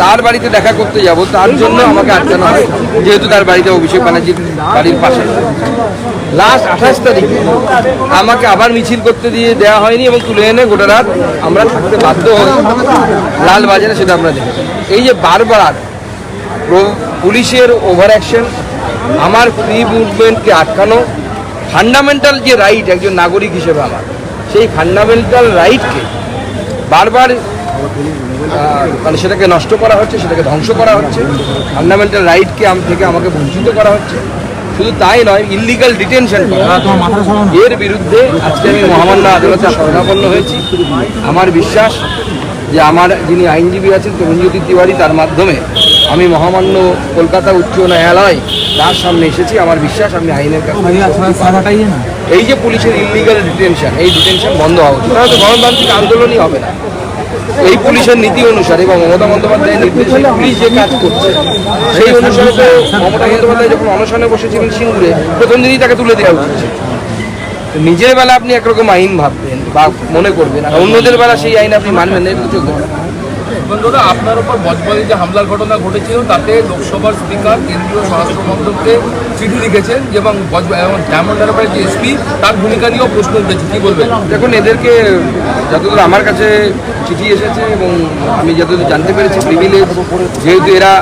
তার বাড়িতে দেখা করতে যাব, তার জন্য আমাকে আটকানো হয়, যেহেতু তার বাড়িতে অভিষেক ব্যানার্জির বাড়ির পাশে। লাস্ট আঠাশ তারিখে, আমাকে আবার মিছিল করতে দিয়ে দেওয়া হয়নি এবং তুলে এনে গোটা রাত আমরা থাকতে বাধ্য হই। লাল বাজারে সেটা আমরা দেখি এই যে বারবার পুলিশের ওভার অ্যাকশন আমার ফ্রি মুভমেন্টকে আটকানো ফান্ডামেন্টাল যে রাইট একজন নাগরিক হিসেবে আমার, সেই ফান্ডামেন্টাল রাইটকে বারবার মানে সেটাকে নষ্ট করা হচ্ছে, সেটাকে ধ্বংস করা হচ্ছে। ফান্ডামেন্টাল রাইটকে আম থেকে আমাকে বঞ্চিত করা হচ্ছে। শুধু তাই নয় ইলিগাল ডিটেনশন এর বিরুদ্ধে আজকে আমি মহামান্য আদালতে শরণাপন্ন হয়েছি। আমার বিশ্বাস যে আমার যিনি আইনজীবী আছেন তরুণজ্যোতি তিওয়ারি, তার মাধ্যমে আমি মহামান্য কলকাতা উচ্চ ন্যায়ালয়, তার সামনে এসেছি। আমার বিশ্বাস, আমি আইনের কাছে এই যে পুলিশের ইলিগাল ডিটেনশন এই ডিটেনশন বন্ধ হওয়া উচিত। গণতান্ত্রিক আন্দোলনই হবে না। এই পুলিশের নীতি অনুসারে এবং মমতা বন্দ্যোপাধ্যায়ের নির্দেশে পুলিশ যে কাজ করছে, সেই অনুসারে তো মমতা বন্দ্যোপাধ্যায় যখন অনশনে বসেছিলেন সিঙ্গুরে, প্রথম দিনই তাকে তুলে দেওয়া উচিত। নিজের বেলা আপনি একরকম আইন ভাববেন বা মনে করবেন, আর অন্যদের বেলা সেই আইন আপনি মানবেন না, এটা। বন্ধুরা, আপনার উপর বজবজে যে হামলার ঘটনা ঘটেছিল, তাতে লোকসভার স্পিকার, কেন্দ্রীয় স্বরাষ্ট্র মন্ত্রককে চিঠি লিখেছেন এবং ডায়মন্ড যে এসপি, তার ভূমিকা নিয়েও প্রশ্ন উঠেছে। কি বলবেন? দেখুন, এদেরকে যতদূর আমার কাছে চিঠি এসেছে এবং আমি যতদূর জানতে পেরেছি প্রিভিলেজ যেহেতু এরা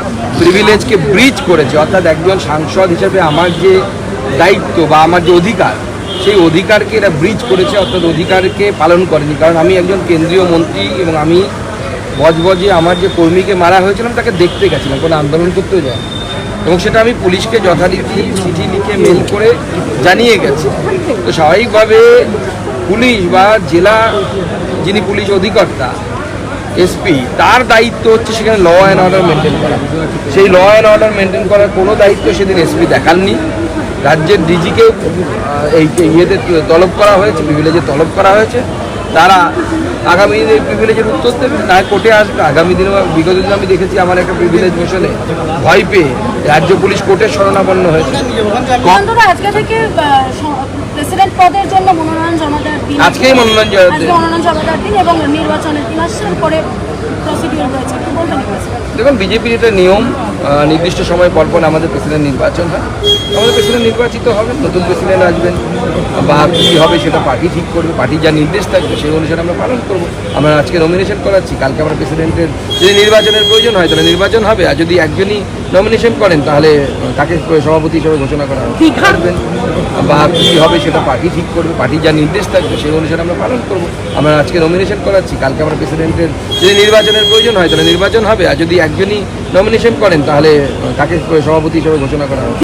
প্রিভিলেজকে ব্রিজ করেছে, অর্থাৎ একজন সাংসদ হিসেবে আমার যে দায়িত্ব বা আমার যে অধিকার, সেই অধিকারকে এরা ব্রিজ করেছে, অর্থাৎ অধিকারকে পালন করেনি। কারণ আমি একজন কেন্দ্রীয় মন্ত্রী এবং আমি বজবজে আমার যে কর্মীকে মারা হয়েছিলাম, তাকে দেখতে গেছিলাম, কোনো আন্দোলন করতেও যায় এবং সেটা আমি পুলিশকে যথারীতি চিঠি লিখে মেল করে জানিয়ে গেছি। তো স্বাভাবিকভাবে পুলিশ বা জেলা যিনি পুলিশ অধিকর্তা, এসপি, তার দায়িত্ব হচ্ছে সেখানে ল অ্যান্ড অর্ডার মেনটেন করা। সেই ল অ্যান্ড অর্ডার মেনটেন করার কোনো দায়িত্ব সেদিন এসপি দেখাননি। রাজ্যের ডিজিকে এই ইয়েতে তলব করা হয়েছে প্রিভিলেজে তলব করা হয়েছে। তারা আগামী দিনে প্রিভিলেজের উত্তর দেবে না কোর্টে আসবে। আগামী দিনে বিগত দিনে আমি দেখেছি আমার একটা প্রিভিলেজ মোশনে ভয় পেয়ে রাজ্য পুলিশ কোর্টের শরণাপন্ন হয়েছে। বন্ধুরা আজকে থেকে প্রেসিডেন্ট পদের জন্য মনোনয়ন জমা দেওয়ার দিন আজকেই মনোনয়ন জমা দেওয়ার দিন। এবং নির্বাচনের পরে প্রসিডিউর রয়েছে। কি বলবেন দেখুন বিজেপির এটা নিয়ম নির্দিষ্ট সময় পর পর আমাদের প্রেসিডেন্ট নির্বাচন হয়। আমাদের প্রেসিডেন্ট নির্বাচিত হবেন নতুন প্রেসিডেন্ট আসবেন বা কী হবে সেটা পার্টি ঠিক করবে পার্টি যা নির্দেশ থাকবে সেই অনুসারে আমরা পালন করব। আমরা আজকে নমিনেশন করাচ্ছি কালকে আমরা প্রেসিডেন্টের যদি নির্বাচনের প্রয়োজন হয় তাহলে নির্বাচন হবে আর যদি একজনই নমিনেশন করেন তাহলে তাকে সভাপতি হিসেবে ঘোষণা করা হবে। থাকবেন বা কী হবে সেটা পার্টি ঠিক করবে পার্টি যা নির্দেশ থাকবে সেই অনুসারে আমরা পালন করব। আমরা আজকে নমিনেশন করাচ্ছি কালকে আমরা প্রেসিডেন্টের যদি নির্বাচনের প্রয়োজন হয় তাহলে নির্বাচন হবে আর যদি একজনই নমিনেশন করেন তাহলে তাকে সভাপতি হিসেবে ঘোষণা করা হবে।